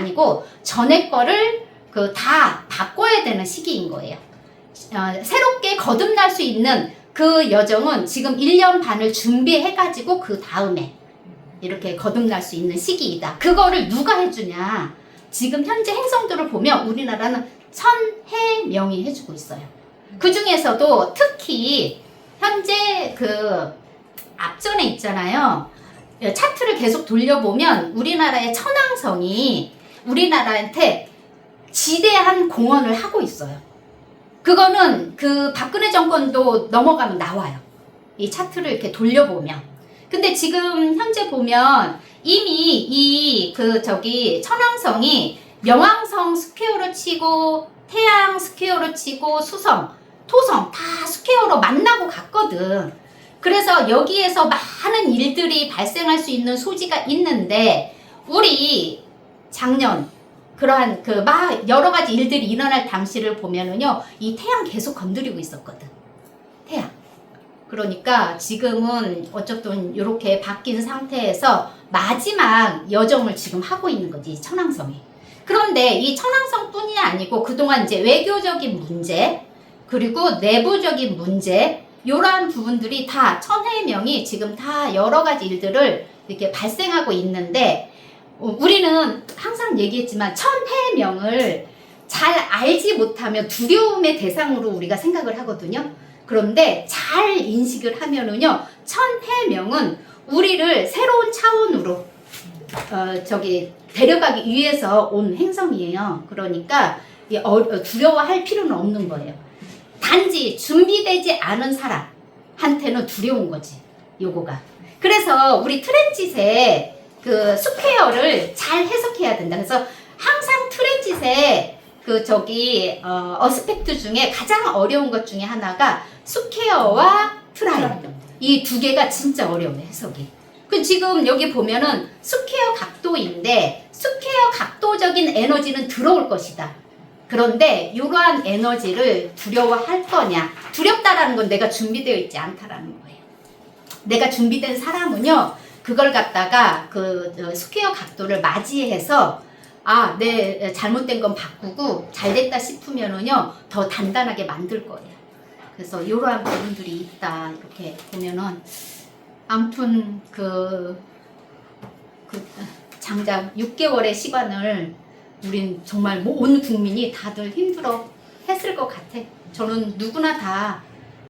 아니고 전에 거를 그 다 바꿔야 되는 시기인 거예요. 어, 새롭게 거듭날 수 있는 그 여정은 지금 1년 반을 준비해가지고 그 다음에 이렇게 거듭날 수 있는 시기이다. 그거를 누가 해주냐? 지금 현재 행성들을 보면 우리나라는 천해 명이 해주고 있어요. 그 중에서도 특히 현재 그 앞전에 있잖아요. 차트를 계속 돌려보면 우리나라의 천왕성이 우리나라한테 지대한 공헌을 하고 있어요. 그거는 그 박근혜 정권도 넘어가면 나와요. 이 차트를 이렇게 돌려보면. 근데 지금 현재 보면 이미 이 그 저기 천왕성이 명왕성 스퀘어로 치고 태양 스퀘어로 치고 수성, 토성 다 스퀘어로 만나고 갔거든. 그래서 여기에서 많은 일들이 발생할 수 있는 소지가 있는데 우리 작년 그러한 그 막 여러 가지 일들이 일어날 당시를 보면은요 이 태양 계속 건드리고 있었거든. 태양. 그러니까 지금은 어쨌든 이렇게 바뀐 상태에서 마지막 여정을 지금 하고 있는 거지 천왕성이. 그런데 이 천왕성뿐이 아니고 그동안 이제 외교적인 문제 그리고 내부적인 문제 이러한 부분들이 다 천해명이 지금 다 여러 가지 일들을 이렇게 발생하고 있는데 어, 우리는 항상 얘기했지만 천해명을 잘 알지 못하면 두려움의 대상으로 우리가 생각을 하거든요. 그런데 잘 인식을 하면은요, 천해명은 우리를 새로운 차원으로 어, 저기 데려가기 위해서 온 행성이에요. 그러니까 이 어- 어, 두려워할 필요는 없는 거예요. 단지 준비되지 않은 사람한테는 두려운 거지. 요거가. 그래서 우리 트랜짓의 그 스퀘어를 잘 해석해야 된다. 그래서 항상 트랜짓의 그 저기 어, 어스펙트 중에 가장 어려운 것 중에 하나가 스퀘어와 트라이앵글 이 두 개가 진짜 어려워요 해석이. 그 지금 여기 보면은 스퀘어 각도인데 스퀘어 각도적인 에너지는 들어올 것이다. 그런데 이러한 에너지를 두려워할 거냐? 두렵다라는 건 내가 준비되어 있지 않다라는 거예요. 내가 준비된 사람은요, 그걸 갖다가 그 어, 스퀘어 각도를 맞이해서 아, 내 잘못된 건 바꾸고 잘 됐다 싶으면은요, 더 단단하게 만들 거예요. 그래서 이러한 부분들이 있다. 이렇게 보면은 아무튼 그, 그 장작 6개월의 시간을 우린 정말 뭐온 국민이 다들 힘들어 했을 것 같아. 저는 누구나 다